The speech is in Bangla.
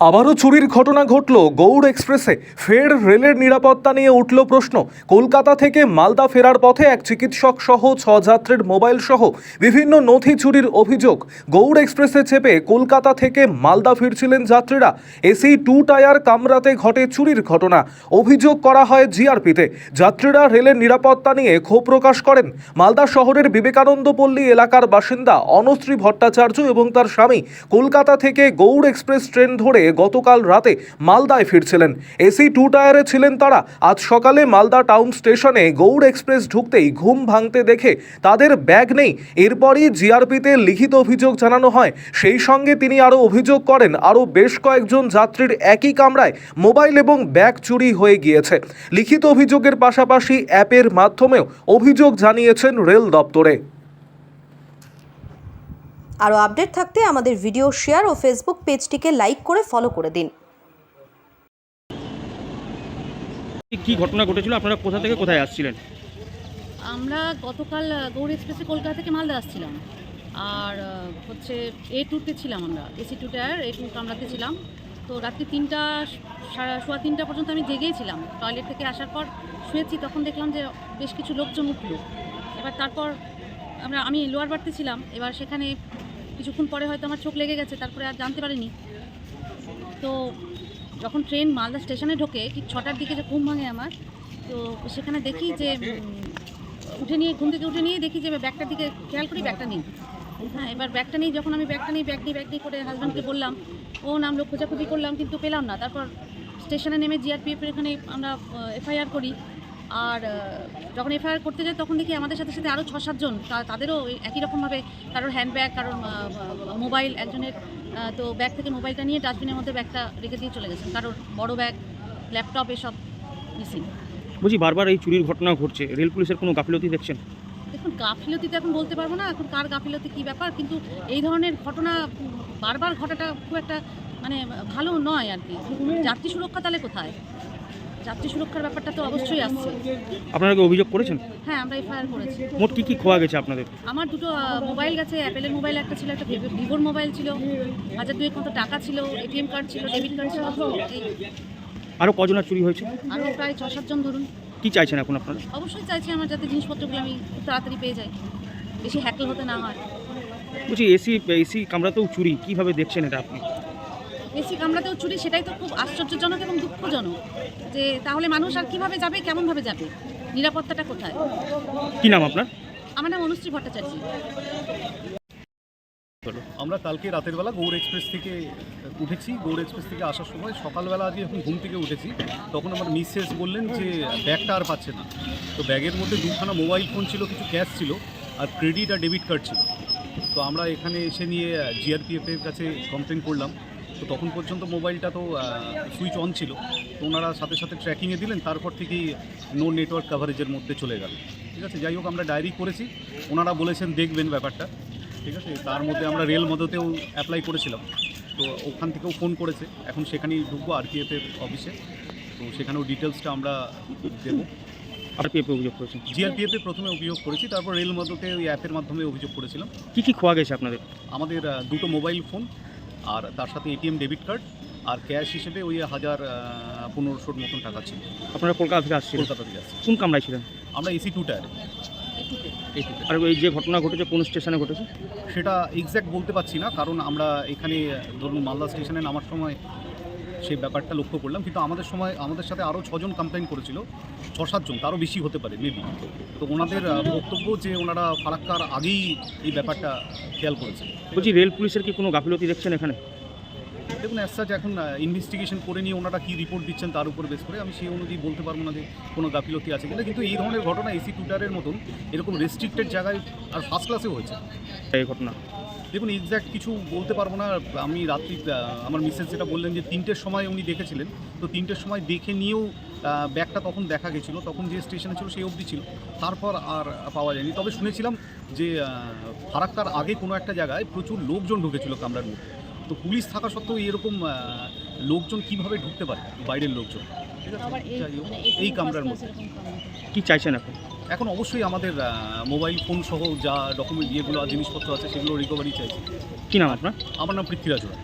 আবারও চুরির ঘটনা ঘটল গৌড় এক্সপ্রেসে। ফের রেলের নিরাপত্তা নিয়ে উঠল প্রশ্ন। কলকাতা থেকে মালদা ফেরার পথে এক চিকিৎসক সহ ছ যাত্রীর মোবাইল সহ বিভিন্ন নথি চুরির অভিযোগ। গৌড় এক্সপ্রেসে চেপে কলকাতা থেকে মালদা ফিরছিলেন যাত্রীরা। এসি টু টায়ার কামরাতে ঘটে চুরির ঘটনা। অভিযোগ করা হয় জিআরপিতে। যাত্রীরা রেলের নিরাপত্তা নিয়ে ক্ষোভ প্রকাশ করেন। মালদা শহরের বিবেকানন্দ পল্লী এলাকার বাসিন্দা অনশ্রী ভট্টাচার্য এবং তার স্বামী। কলকাতা থেকে গৌড় এক্সপ্রেস ট্রেন ধরে গতকাল রাতে মালদায় ফিরছিলেন। এসি টু টায়ারে ছিলেন তারা। আজ সকালে মালদা টাউন স্টেশনে গৌড় এক্সপ্রেস ঢুকতেই ঘুম ভাঙতে দেখে তাদের ব্যাগ নেই। এরপরই জিআরপিতে লিখিত অভিযোগ জানানো হয়। সেই সঙ্গে তিনি আরও অভিযোগ করেন, আরও বেশ কয়েকজন যাত্রীর একই কামরায় মোবাইল এবং ব্যাগ চুরি হয়ে গিয়েছে। লিখিত অভিযোগের পাশাপাশি অ্যাপের মাধ্যমেও অভিযোগ জানিয়েছেন রেল দপ্তরে। আরও আপডেট থাকতে আমাদের ভিডিও শেয়ার ও ফেসবুক পেজটিকে লাইক করে ফলো করে দিন। কি ঘটনা ঘটেছিল? আপনারা কোথা থেকে কোথায় আসছিলেন? আমরা গতকাল গৌড় এক্সপ্রেসে কলকাতা থেকে মালদা আসছিলাম। আর হচ্ছে এ টুতে ছিলাম আমরা AC two tier A two কামরাতে ছিলাম। তো রাত্রি তিনটা সাড়ে সোয়া তিনটা পর্যন্ত আমি জেগেই ছিলাম টয়লেট থেকে আসার পর শুয়েছি তখন দেখলাম যে বেশ কিছু লোকজন উঠল। এবার তারপর আমরা আমি লোয়ার বাড়তে ছিলাম। এবার সেখানে কিছুক্ষণ পরে হয়তো আমার চোখ লেগে গেছে, তারপরে আর জানতে পারিনি। তো যখন ট্রেন মালদা স্টেশনে ঢোকে, ঠিক ছটার দিকে যে ঘুম ভাঙে আমার, তো সেখানে দেখি যে উঠে নিয়ে, ঘুম থেকে উঠে নিয়ে দেখি যে ব্যাগটার দিকে, খেয়াল করি ব্যাগটা নেই। হ্যাঁ এবার ব্যাগটা নেই, যখন আমি ব্যাগটা নিই, ব্যাগ নিই ব্যাগ নিই করে হাজব্যান্ডকে বললাম, ও নামলো খোঁজাখুঁজি করলাম, কিন্তু পেলাম না। তারপর স্টেশনে নেমে জিআরপিএফের এখানে আমরা এফআইআর করি। আর যখন এফআইআর করতে যাই তখন দেখি আমাদের সাথে সাথে আরও ছ সাতজন তাদেরও একই রকমভাবে কারোর হ্যান্ডব্যাগ কারোর মোবাইল একজনের তো ব্যাগ থেকে মোবাইলটা নিয়ে ডাস্টবিনের মধ্যে ব্যাগটা রেখে দিয়ে চলে গেছেন কারোর বড় ব্যাগ ল্যাপটপ এসব মিসিং বুঝি বারবার এই চুরির ঘটনা ঘটছে। রেল পুলিশের কোনো গাফিলতি দেখছেন? দেখুন গাফিলতি তো এখন বলতে পারব না। এখন কার গাফিলতি কী ব্যাপার? কিন্তু এই ধরনের ঘটনা বারবার ঘটাটা খুব একটা মানে ভালো নয় আর কি। যাত্রী সুরক্ষা তাহলে কোথায়? যাত্রী সুরক্ষার ব্যাপারটা তো অবশ্যই আসছে আপনারা কি অভিযোগ করেছেন? হ্যাঁ আমরা এফআইআর করেছি। মোট কি কি খোয়া গেছে আপনাদের? আমার দুটো মোবাইল গেছে অ্যাপেলের মোবাইল একটা ছিল একটা ভিভো- ভিভোর মোবাইল ছিল হাজার দুয়েক মতো টাকা ছিল এটিএম কার্ড ছিল ডেবিট কার্ড ছিল আরও কজনের চুরি হয়েছে? আরও প্রায় ছ সাতজন ধরুন। কি চাইছেন এখন আপনারা? অবশ্যই চাইছি আমার যাতে জিনিসপত্রগুলো আমি তাড়াতাড়ি পেয়ে যাই বেশি হ্যাকেল হতে না হয়। বলছি এসি এসি কামরাতেও চুরি কীভাবে দেখছেন এটা আপনি? এসি কামড়াতেও চুরি সেটাই তো খুব আশ্চর্যজনক এবং দুঃখজনক যে তাহলে মানুষ আর কীভাবে যাবে কেমনভাবে যাবে নিরাপত্তাটা কোথায়? কি নাম আপনার? আমার নাম অনুশ্রী ভট্টাচার্য। আমরা কালকে রাতের বেলা গৌড় এক্সপ্রেস থেকে উঠেছি গৌড় এক্সপ্রেস থেকে আসার সময় সকালবেলা আজকে যখন ঘুম থেকে উঠেছি তখন আমার মিসেস বললেন যে ব্যাগটা আর পাচ্ছে না। তো ব্যাগের মধ্যে দুখানা মোবাইল ফোন ছিল কিছু ক্যাশ ছিল আর ক্রেডিট আর ডেবিট কার্ড ছিল। তো আমরা এখানে এসে নিয়ে জিআরপিএফের কাছে কমপ্লেন করলাম। তো তখন পর্যন্ত মোবাইলটা তো সুইচ অন ছিল। তো ওনারা সাথে সাথে ট্র্যাকিংয়ে দিলেন তারপর থেকেই নো নেটওয়ার্ক কাভারেজের মধ্যে চলে গেল। ঠিক আছে যাই হোক আমরা ডায়েরি করেছি। ওনারা বলেছেন দেখবেন ব্যাপারটা। ঠিক আছে তার মধ্যে আমরা রেল মদতেও অ্যাপ্লাই করেছিলাম। তো ওখান থেকেও ফোন করেছে। এখন সেখানেই ঢুকবো আরপিএফের অফিসে তো সেখানেও ডিটেলসটা আমরা দেবো। আর কি অভিযোগ করেছেন? জিআরপিএফে প্রথমে অভিযোগ করেছি তারপর রেল মদতে ওই অ্যাপের মাধ্যমে অভিযোগ করেছিলাম। কী কী খোয়া গেছে আপনাদের? আমাদের দুটো মোবাইল ফোন আর তার সাথে এটিএম ডেবিট কার্ড আর ক্যাশ হিসেবে ওই হাজার পনেরোশোর মতন টাকা ছিল। আপনারা কলকাতা থেকে আসছেন কলকাতা থেকে আসছেন কোন কামরায় ছিলেন? আমরা এসি টু টায়ার। আর ওই যে ঘটনা ঘটেছে কোন স্টেশনে ঘটেছে? সেটা এক্স্যাক্ট বলতে পারছি না কারণ আমরা এখানে ধরুন মালদা স্টেশনে নামার সময় সেই ব্যাপারটা লক্ষ্য করলাম। কিন্তু আমাদের সময় আমাদের সাথে আরও ছজন কমপ্লেন করেছিল। ছ সাতজন তারও বেশি হতে পারে মেবি তো ওনাদের বক্তব্য যে ওনারা ফারাক্কার আগেই এই ব্যাপারটা খেয়াল করেছে। বলছি রেল পুলিশের কি কোনো গাফিলতি দেখছেন এখানে? দেখুন অ্যাজ সাচ এখন ইনভেস্টিগেশন করে নিয়ে ওনারা কী রিপোর্ট দিচ্ছেন তার উপর বেস করে আমি সেই অনুযায়ী বলতে পারব না যে কোনো গাফিলতি আছে কিনা। কিন্তু এই ধরনের ঘটনা এসি টুটারের মতন এরকম রেস্ট্রিক্টেড জায়গায় আর ফার্স্ট ক্লাসেও হয়েছে। এই ঘটনা। দেখুন এক্স্যাক্ট কিছু বলতে পারব না। আমি রাত্রি আমার মিসেস যেটা বললেন যে তিনটের সময় উনি দেখেছিলেন, তো তিনটের সময় দেখে নিয়েও ব্যাগটা তখন দেখা গেছিল, তখন যে স্টেশনে ছিল সেই অবধি ছিল। তারপর আর পাওয়া যায়নি। তবে শুনেছিলাম যে ফারাক্কার আগে কোনো একটা জায়গায় প্রচুর লোকজন ঢুকেছিল কামরার মধ্যে। তো পুলিশ থাকা সত্ত্বেও এরকম লোকজন কীভাবে ঢুকতে পারে? বাইরের লোকজন। ঠিক আছে? এই মানে এই কামরার মধ্যে। কি চাইছেন এখন? এখন অবশ্যই আমাদের মোবাইল ফোন সহ যা ডকুমেন্ট ইয়েগুলো আর জিনিসপত্র আছে সেগুলো রিকভারি চাইছি। কি নাম আপনার? আমার নাম পৃথ্বীরাজ রায়।